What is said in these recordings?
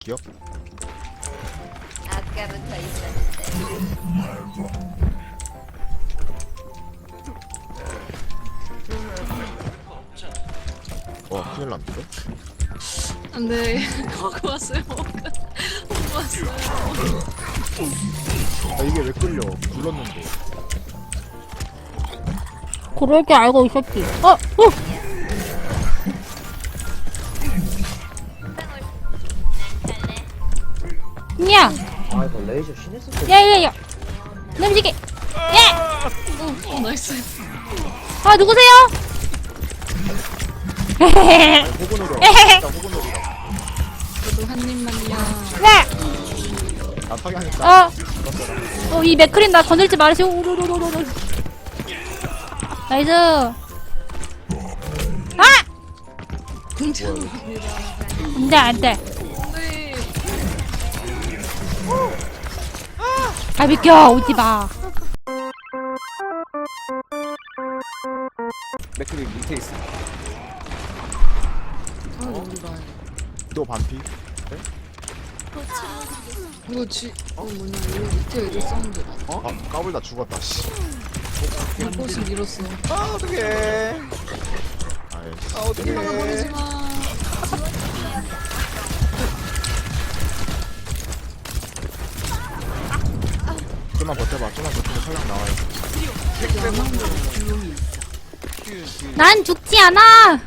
기억? 아까부터 있었는데 와 큰일 났는데? 안돼 거기 왔어요 거기 왔어요 아 이게 왜 끌려 불렀는데 그럴 줄 알고 있었지. 어, 어, 야, 야, 야, 넘지게. 야, 어 나이스 아 누구세요? 호구놀이야 진짜 호구놀이다 저도 한 입만요 네. 나 석양했다 어, 어, 이 맥크린 나 건들지 말으시오. 우르르르르르. 나이스. 아, 등장합니다 안돼, 안돼. 아 비켜, 오지 마. 맥크리 밑에 있어. 아 우리가 또 반피? 이거 지.. 어? 뭐냐 이거 밑에 애들 싸운데 어? 아 까불다 죽었다 씨. 발꽃을 밀었어. 아 어떡해. 아 어떡해. 막아버리지마 좀만 버텨봐 좀만 버티면 설랑 나와요. 난 죽지 않아.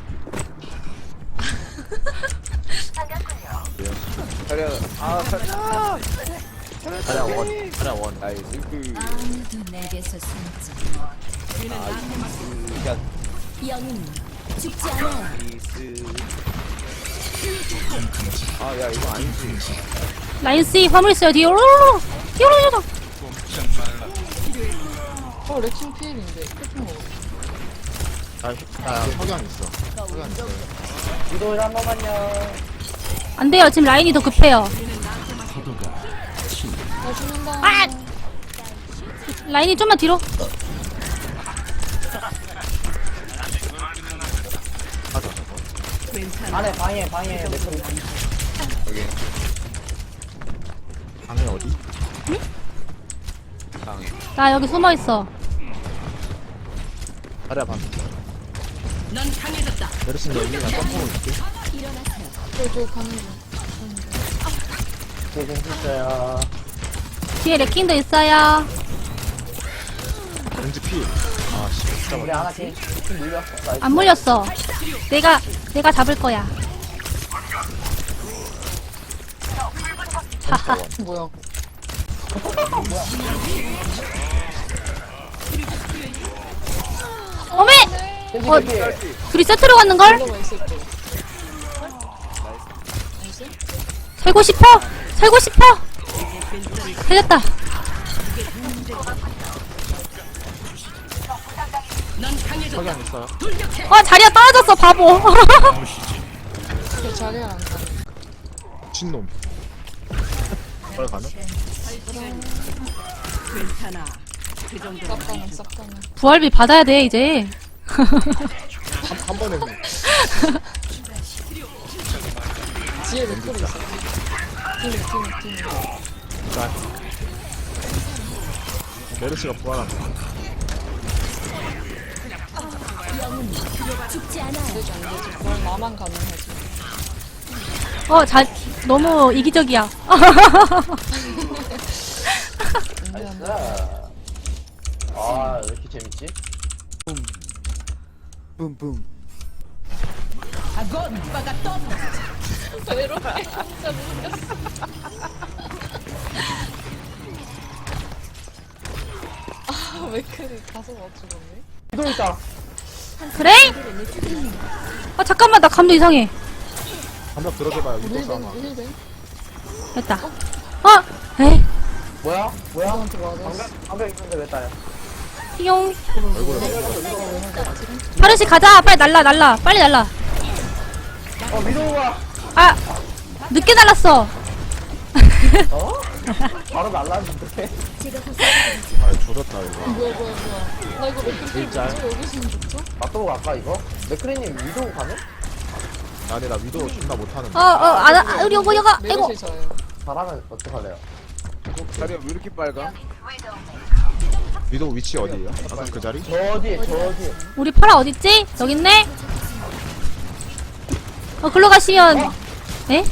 자리야 아 자리야 자리야 원. 자리야 원. 나이스. 그 아무도 내게서 숨지 야 영웅 죽지 않아. 나이스. 아야 이거 아니지. 라인 C 화물 써요. 뒤로. 요로요로. 어 레킹 피일인데 크픈 거 나, 나 석양 있어 석양 있어 이도 한 번만요 안 돼요. 지금 라인이 더 급해요. 나 죽는다 아! 라인이 좀만 뒤로. 안에 방에 방에 맥크리 여기 방에 어디? 방에. 나 여기 숨어 있어. 자리야 반피 넌 강해졌다. 메르신 여기 나 점프로 있게. 저저 가는 중제 생겼어요 뒤에 레킹도 있어요. 왠지 피. 아씨. 진짜 우리 하나 팀 물렸어. 안 물렸어. 내가 내가 잡을 거야. 하하. 뭐야 어메! 어. 둘이 세트로 갔는 걸? 올라가 있을 때 나이스 살고 싶어. 살고 싶어. 살렸다. 있어요 와 자리야 떨어졌어 바보. 미친놈 빨리 가는? 부활비 받아야 돼 이제. 한, 한 번에. 그냥 뒤에 맥크리 있어? 팀이 팀이 팀이 자 메르시가 부활한다. 죽지 않아 되지 안 되지 그럼 나만 가능하지 어자 너무 이기적이야. 안돼 아왜 이렇게 재밌지? 뿜뿜 외로워 진짜 모르겠어 아 맥크리 가서 맞추겠네 이도 있다 그래? 아 잠깐만 나 감도 이상해. 한번 들어줘봐요 이거 1벤 싸마 1벤 됐다. 어? 에? 뭐야? 뭐야? 저한테 방벽 방벽 있는데 왜 따요? 용. 얼굴에 파르시 가자. 빨리 날라 날라. 빨리 날라. 어 미도가 아 늦게 날랐어. 어? 바로 날랐는데 아 조졌다 이거 뭐야 뭐야 뭐야 나 이거 맥크리. 어떻게 여기서 죽죠? 맞도록 갈까 이거? 맥크리님 미도 가네? 아니 나 위도 존나 못하는데 어, 어, 아, 아, 우리 오버녀가, 아이고. 메르시 저예요. 잘하면 어떡할래요? 자리야 왜 이렇게 빨가? 위도 위치 어디에요? 아까 그 자리? 저 뒤에 저 뒤에 우리 파라 어딨지? 여기 있네? 어, 글로 가시면. 에?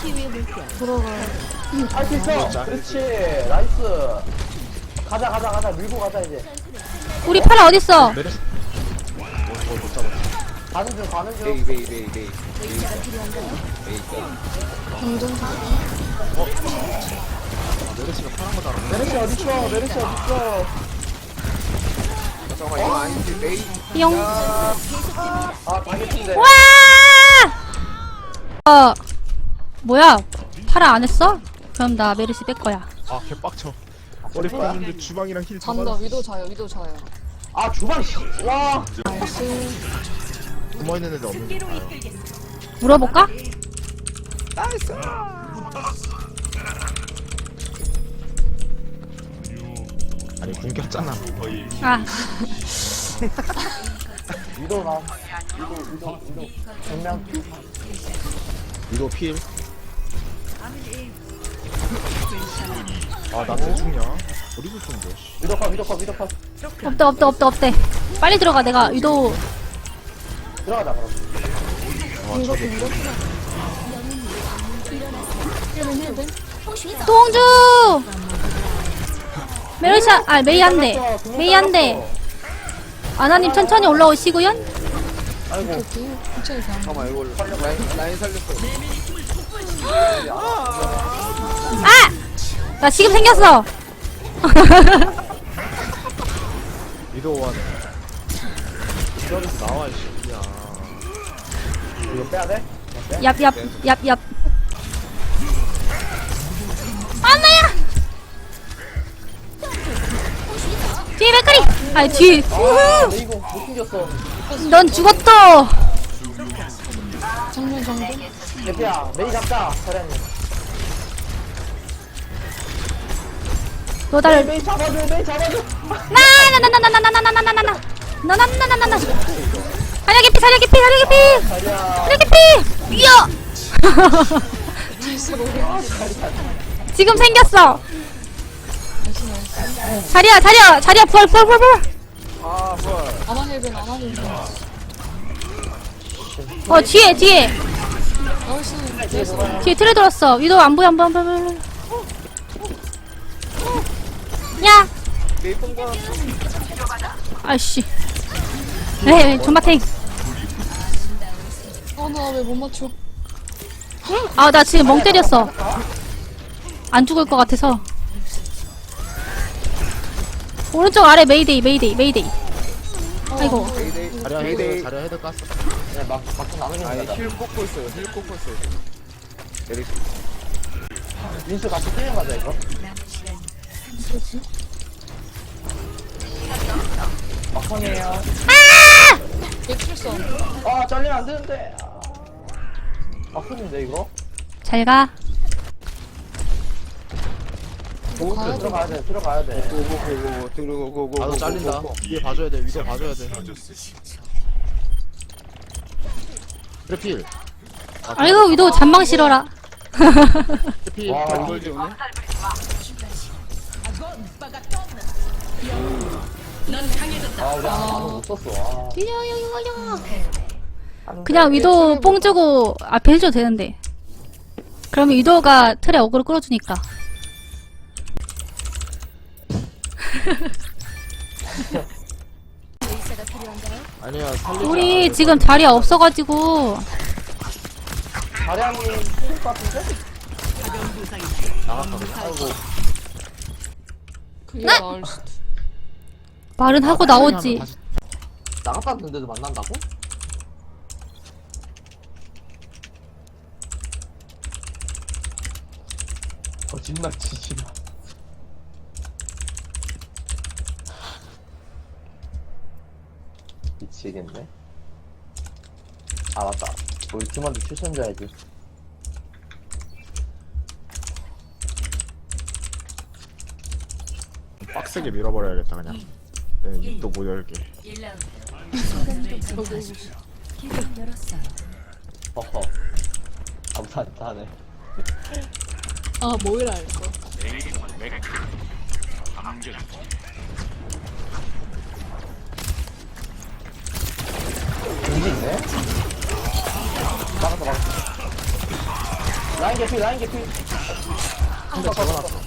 치유의 물결. 할수 있어 그렇지 나이스 가자 가자 가자 밀고 가자 이제 우리 파라 어딨어? 메르시 어못 잡았어 가는 중 가는 중 메이 메이 메이 메이 의사가 필요한가요? 메이 있다. 메르시가 파란 거 달았네 메르시 어딨어 메르시 어딨어 잠깐만 이거 아닌데 메이 용. 아 당했는데 와! 어, 뭐야? 파라 안 했어? 그럼 나 메르시 뺄 거야. 아 개빡쳐 머리 빠졌는데 주방이랑 힐 잔다. 잡아 위도 자요. 위도 자요. 아 주방 씨와. 나이스. 숨어 있는 애들 없는데 물어볼까? 아니 궁 꼈잖아. 아, 위도가 위도 위도 위도. 정면 위도 필 아나 대충이야 어디서 쏜 거야 씨. 위도 컷 위도 컷 위도 컷 없대, 없대, 없대, 없대. 빨리 들어가. 내가 유도 들어가자 그럼 동주! 메르시, 아, 메이 한 대. 메이 한 대. 아나님 천천히 올라오시고요. 아이고 천천히 가. 잠깐만 이거 라인 라인 살렸어. 아! 나 지금 생겼어. 위도 원 기다려서 나와 이 새끼야 이거 빼야 돼? 얍, 얍, 얍, 얍. 안나야! 뒤에 맥거리! 아, 뒤. 아 이거 못 숨겼어 넌 죽었어. 정면 정면. 대피야 메이 잡자 사장님 너달 메이 잡아줘 메이 잡아줘 나나나나나나나나나나나나 나나나나나나 사려 개피 사려 개피 사려 자리야 사려 개피 이야 지금 생겼어 자리야 자리야 자리야 부활 부활 부활 부활 아 헐. 아나힐벤 아나힐벤. 어 뒤에 뒤에 나이스. 뒤에 틀에 들었어 위도 안 보여 안 보여 안 보여, 안 보여 메이 뽕가. 아이씨 에이 존마탱 아나 왜 못 맞춰? 아 나 지금 멍 때렸어 안 죽을 것 같아서 오른쪽 아래 메이데이 메이데이 메이데이 아이고 메이 메이. 자리야 메이 헤드 메이. 자리야 헤드 깠어 그냥 막 막고 나누는 아니 힐 꽂고 있어요. 힐 꽂고 있어요. 메르시. 민수 같이 뛰는 거자 이거 막판이에요 얘 출성. 아 잘리면 안 되는데 아. 막판인데 이거 잘가 보고 들어가야 돼 들어가야 돼 고고고고 들어고 고고. 나도 잘린다 위에 봐줘야 돼 위도 봐줘야 돼 그래 필 아이고 위도 잔망 실어라 필 와. 이걸 지우네. 아 우리 아무 못 썼어 아. 그냥 위도 뽕 주고 앞에 해줘도 되는데 그러면 위도가 틀에 어그로 끌어주니까? 아니야 우리 지금 자리가 없어가지고 자량이 힘들 것 같은데? 나갔다 그게 네? 나을 수도. 말은 하고 나오지 다시 나갔다 왔는데도 만난다고? 거짓말 치지 마. 미치겠네. 아 맞다. 우리 팀원들 추천 줘야지. 빡세게 밀어버려야겠다 그냥 네, 또 모자랄게. 어허 감사합니다. 하네. 아 뭐이라 이거. 공지 있네? 막았어 막았어 라인 개피 라인 개피. 아, 한대 잡아놨어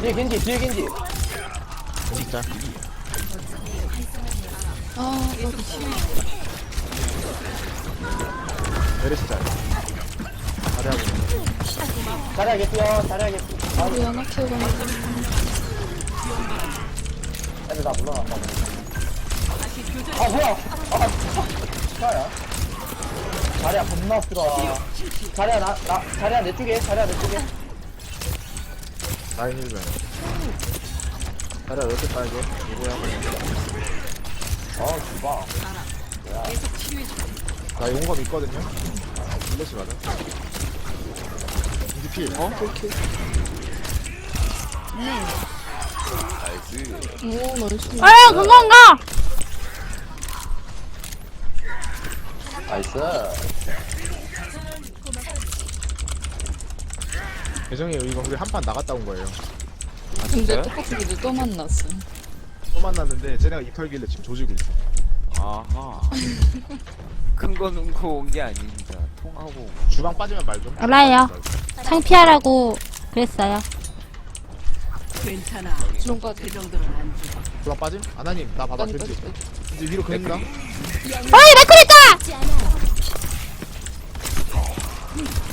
뒤에 겐지 뒤에 겐지. 진짜. 아 여기 치유 메르시 짤. 자리하고 있네. 잘해야 개피요 잘해야 개피 아 우리 연합 키우고 있는 애들 다 물러났다 아 뭐야 아 뭐야 자리야 겁나 들어 자리야 나, 나 자리야 내 쪽에 자리야 내 쪽에 라인 1면. 자리야, 왜 이렇게 빨개? 누구야? 어 주방 나 용검 있거든요? 플래시 맞아? 이지 필. 어? 나이스. 오 나이스 아, 그건가? 나이스 예정이 이거 우리 한판 나갔다 온 거예요. 근데 똑같은 길을 또 만났어 또 만났는데 쟤네가 입 털길래 지금 조지고 있어. 아하. 큰거 눈고 온 게 아닙니다. 통하고. 주방 빠지면 말 좀. 알아요. 창피하라고 그랬어요. 주론까지 주방 빠짐? 아나님, 나. 빨리 빨리 이제 위로 그린다? 어이, 맥크리까!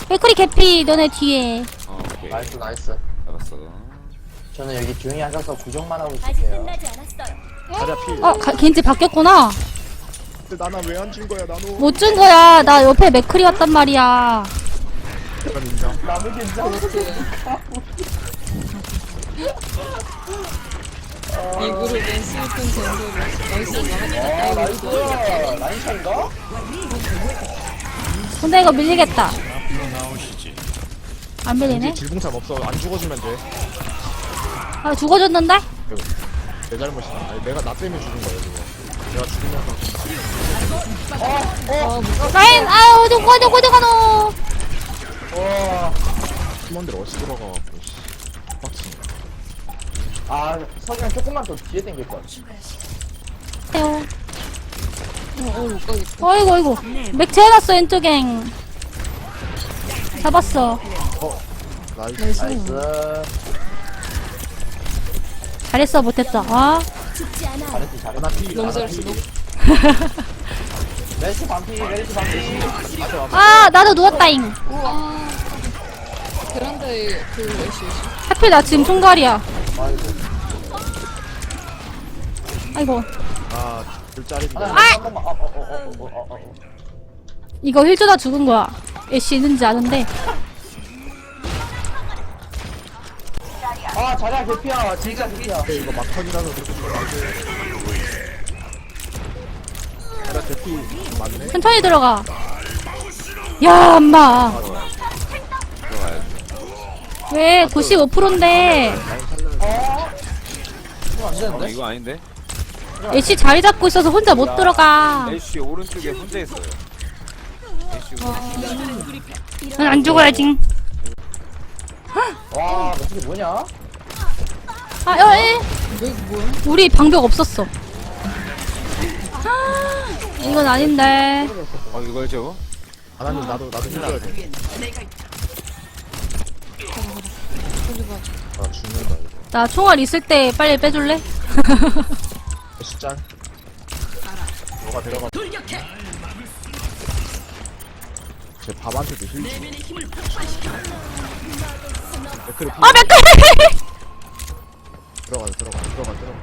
맥크리 개피, 너네 뒤에. 어, 오케이. 나이스 나이스 잡았어. 저는 여기 조용히 앉아서 구경만 하고 있을게요 필. 어, 가, 겐지 바뀌었구나. 근데 나나 왜 안 준 거야, 나노? 못 준 거야. 나 옆에 맥크리 왔단 말이야. 그럼 인정. 나무 괜찮아 이 그룹엔 슬픈 정도로 어 라인? 근데 이거 밀리겠다. 안 밀리네? 질풍참 없어. 안 죽어주면 돼. 아, 죽어줬는데? 내 잘못이다. 아니, 내가 나 때문에 죽은 거야, 지금. 내가 죽으면서 라인, 아유, 누구, 누구, 누구, 너. 와 팀원들 들어가갖고, 씨. 빡치네. 아, 석양 조금만 더 뒤에 당길 것. 어못 가겠다 어이구, 어이구. 맥 해놨어, 왼쪽엔. 잡았어. 나이스. 나이스 나이스. 잘했어, 못했어. 아. 잘했지, 잘했지. 너무 잘했어 필. 멜시 반피, 멜시 반피. 맞아, 맞아. 아, 나도 누웠다잉. 우와 베란다에 그 애쉬 하필 나 지금 총괄이야. 아이고. 아, 둘짜리인데. 어, 어, 어, 어, 어, 어, 어. 이거 힐 주다 죽은 거야. 애쉬 있는지 아는데. 아, 자리야, 개피야. 진짜 개피야. 근데 이거 막턴이라서 그렇게. 자리야, 대피 맞네? 천천히 들어가. 야, 엄마. 왜 95%인데 어? 이거 안 어, 되는데? 이거 아닌데? 애쉬 자리 잡고 있어서 혼자 못 들어가. 애쉬 오른쪽에 혼자 있어요. 애쉬 오른쪽. 난안 죽어야지. 와, 멜시 뭐냐? 아, 어, 에. 왜 뭐야 우리 방벽 없었어. 아, 이건 아닌데. 어, 이걸 저거? 아나님, 나도, 나도 해줘야 돼. 아, 죽는다, 이거. 나 총알 있을 때 빨리 빼줄래? 숫자. 너가 데려가. 제 밥한테도 힐 주. 맥크리 아, 맥클! 들어가, 들어가, 들어가, 들어가.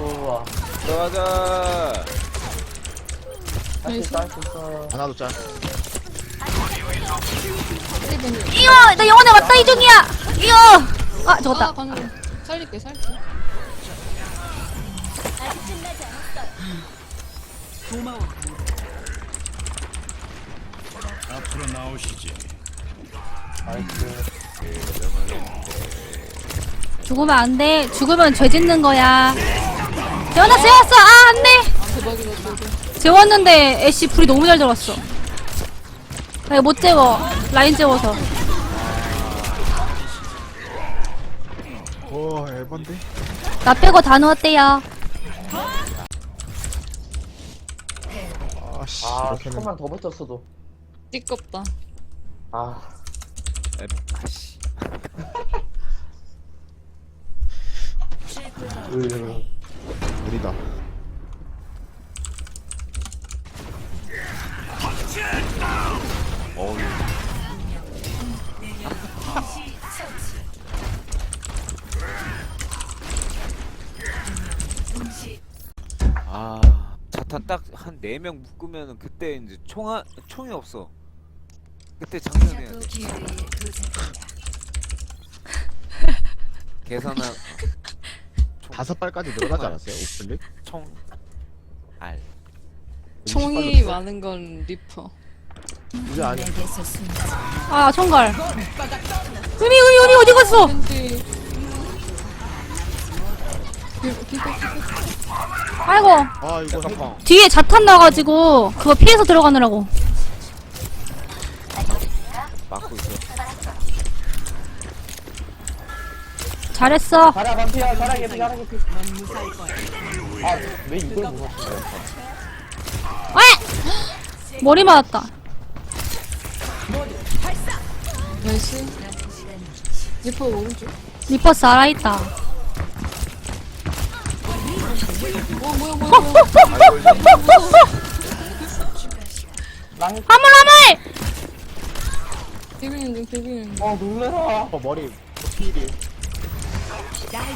우와. 들어가자. 할 수 있어, 할 수 있어. 하나도 짤. 이거, 나 영혼의 왔다 이중이야! 이거! 아, 죽었다. 아 방금 살릴게 살릴게 나이스. 죽으면 안 돼. 죽으면 죄 짓는 거야. 재웠어, 재웠어! 아, 안 돼! 대박이다 재웠는데, 애쉬 불이 너무 잘 들어왔어. 나 이거 못 재워. 라인 재워서. 오 에반데 나 빼고 다 넣었대요. 아씨 아 이렇게는 조금만 더 버텼어도 띠껍다 아 에, 아씨. 으, 우리다. 아, 자탄 딱한 4명 묶으면은 그때 이제 총아, 총이 없어. 그때 돼. 계산한 다섯 발까지 늘어나지 않았어요 오플릭? 총 알. 총이 많은 건 리퍼 이제 아니 아, 총갈. 은희, 은희, 은희 어디 갔어? 왠지 아이고. 아 이거 해 뒤에 자탄 나가지고, 그거 피해서 들어가느라고 있어. 잘했어. 자리야 반피야 자리야 개피 자리야 개피 아왜 이걸 못 맞춰요 왜? 머리 맞았다. 나이스 리퍼 오른쪽 리퍼 살아있다. 와 뭐야 뭐야 뭐야 랑 화물, 화물! 비비는 중 비비는 중 어 놀래라 어 머리 필이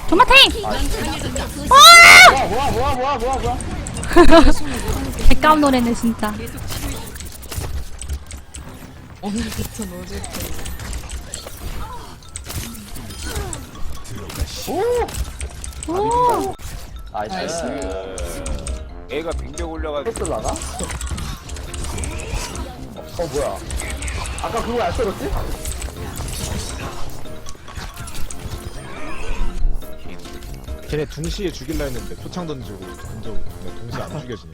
토마탱! 뭐야 뭐야 뭐야 뭐야 뭐야 뭐야 개깜 노래네, 진짜. 오늘부터 노제 오! 나이스 애가 빙벽 올려가지고 패스 나가? 어 뭐야 아까 그거 안 썰었지? 걔네 둥시에 죽일라 했는데 표창 던지고 던지고 근데 동시에 안 죽여지네